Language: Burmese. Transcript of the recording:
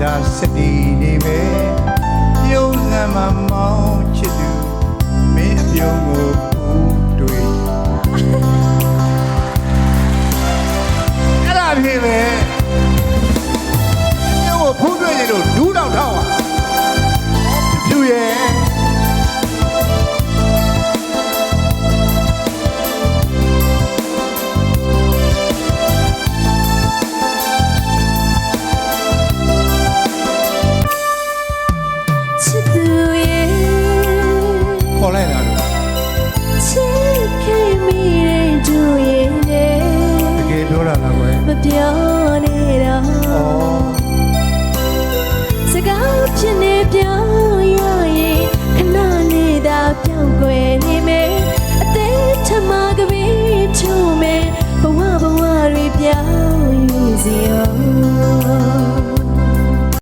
တာစတီနေမယ်ပြုံးစမ်းမမောင်းချစ်သူမင်းအပြုံးကိုဦးတွေ့အဲ့ဒါဖြစ်ပဲပြုံး ချစ်ခဲ့မိတဲ့သူရဲ့တကယ်ပြောတာလားကွယ်မပြောနဲ့တော့ဩစကားဖြစ်နေပြော